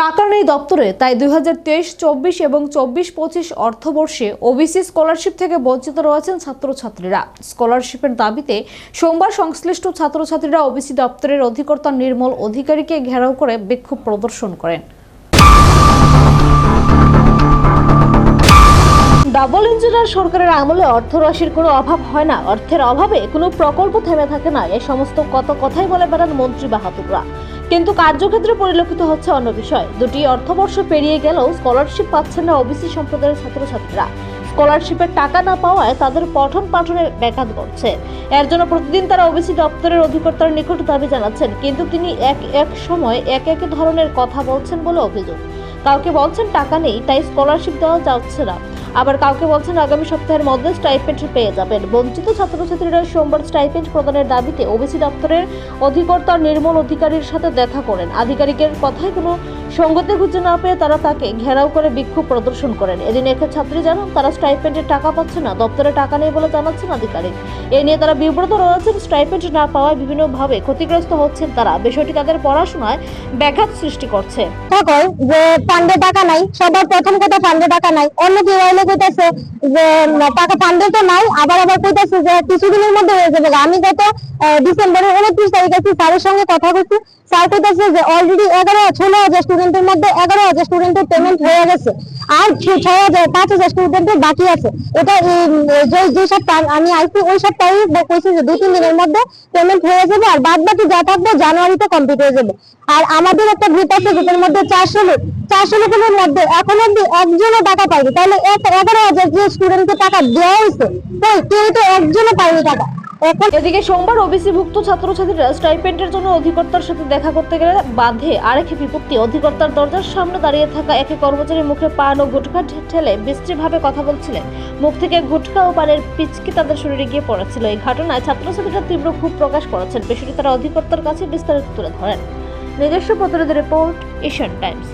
টাকা নেই দপ্তরে, তাই দুই হাজার তেইশ এবং চব্বিশ পঁচিশ অর্থবর্ষে ওবিসি স্কলারশিপ থেকে বঞ্চিত রয়েছেন ছাত্রছাত্রীরা। স্কলারশিপের দাবিতে সোমবার সংশ্লিষ্ট ছাত্রছাত্রীরা ওবিসি দপ্তরের অধিকর্তা নির্মল অধিকারীকে ঘেরাও করে বিক্ষোভ প্রদর্শন করেন। ডাবল ইঞ্জিনিয়ার সরকারের আমলে অর্থরাশির কোনো অভাব হয় না। অর্থের অভাবে কোনো প্রকল্প থেমে থাকে না। এ সমস্ত কত কথাই বলে বেড়ান মন্ত্রী বাহাদুররা। কিন্তু কার্যক্ষেত্রে পরিলক্ষিত হচ্ছে অন্য বিষয়। দুটি অর্থবর্ষ পেরিয়ে গেলেও স্কলারশিপ পাচ্ছেন না ওবিসি সম্প্রদায়ের ছাত্রছাত্রীরা। স্কলারশিপের টাকা না পাওয়ায় তাদের পঠন পাঠনে ব্যাঘাত ঘটছে। এর জন্য প্রতিদিন তারা ওবিসি দপ্তরের অধিকর্তার নিকট দাবি জানাচ্ছেন, কিন্তু তিনি এক এক সময় এক এক ধরনের কথা বলছেন বলে অভিযোগ। কাউকে বলছেন, টাকা নেই, তাই স্কলারশিপ দেওয়া যাচ্ছে না। আবার কাউকে বলছেন আগামী সপ্তাহের মধ্যে স্টাইপেন্ড পেয়ে যাবেন। বঞ্চিত ছাত্রছাত্রীরা সোমবার স্টাইপেন্ড প্রদানের দাবিতে ওবিসি দপ্তরের অধিকর্তা নির্মল অধিকারীর সাথে দেখা করেন। আধিকারিকের কথায় কোনো সঙ্গতি খুঁজে না পেয়ে তারা তাকে ঘেরাও করে বিক্ষোভ প্রদর্শন করেন। এদিন এক ছাত্রী জানান, তারা স্টাইপেন্ডের টাকা পাচ্ছে না, দপ্তরে টাকা নেই বলে জানাচ্ছেন আধিকারিক। এ নিয়ে তারা বিব্রত রয়েছেন, স্টাইপেন্ড না পাওয়ায় বিভিন্নভাবে ক্ষতিগ্রস্ত হচ্ছেন তারা। বিষয়টি তাদের পড়াশোনায় ব্যাঘাত সৃষ্টি করছে। যে ফান্ডে টাকা নাই, সবার প্রথম কথা ফান্ডে টাকা নাই। অন্য কেউ আইলে যে, টাকা ফান্ডে তো নাই, আবার আবার যে, কিছুদিনের মধ্যে হয়ে যাবে। আমি গত ডিসেম্বরের উনত্রিশ তারিখে স্যারের সঙ্গে কথা বলছি। স্যার যে, অলরেডি এগারো, ষোলো স্টুডেন্টের মধ্যে এগারো হাজার স্টুডেন্টের পেমেন্ট হয়ে গেছে। আর ছয় হাজার, পাঁচ হাজার স্টুডেন্টের বাকি আছে। এটা যে সপ্তাহ আমি আইছি ওই সপ্তাহে কইছি যে দুই তিন দিনের মধ্যে পেমেন্ট হয়ে যাবে আর বাদ বাকি যা থাকবে জানুয়ারিতে কমপ্লিট হয়ে যাবে। আর আমাদের একটা গ্রুপ আছে গ্রুপের মধ্যে চারশো লোক। চারশো লোকের মধ্যে এখন অব্দি একজনও টাকা পাইনি তাহলে এগারো হাজার যে স্টুডেন্টকে টাকা দেওয়া হয়েছে কেউ তো একজনও পাইনি টাকা। এদিকে সোমবার ওবিসি ভুক্ত ছাত্রছাত্রীরা স্টাইপেন্ডের জন্য অধিকর্তার সাথে দেখা করতে গেলে বাধে আরেক বিপত্তি। অধিকর্তার দরজার সামনে দাঁড়িয়ে থাকা এক কর্মচারী মুখে পান ও গুটখা ঠেলে বিশ্রীভাবে কথা বলছিলেন। মুখ থেকে গুটখা ও পানের পিচকি তাদের শরীরে গিয়ে পড়েছিল। এই ঘটনায় ছাত্রছাত্রীরা তীব্র ক্ষোভ প্রকাশ করেছেন। বিষয়টি তারা অধিকর্তার কাছে বিস্তারিত তুলে ধরেন। নিজস্ব প্রতিনিধি রিপোর্ট, এশিয়ান টাইমস।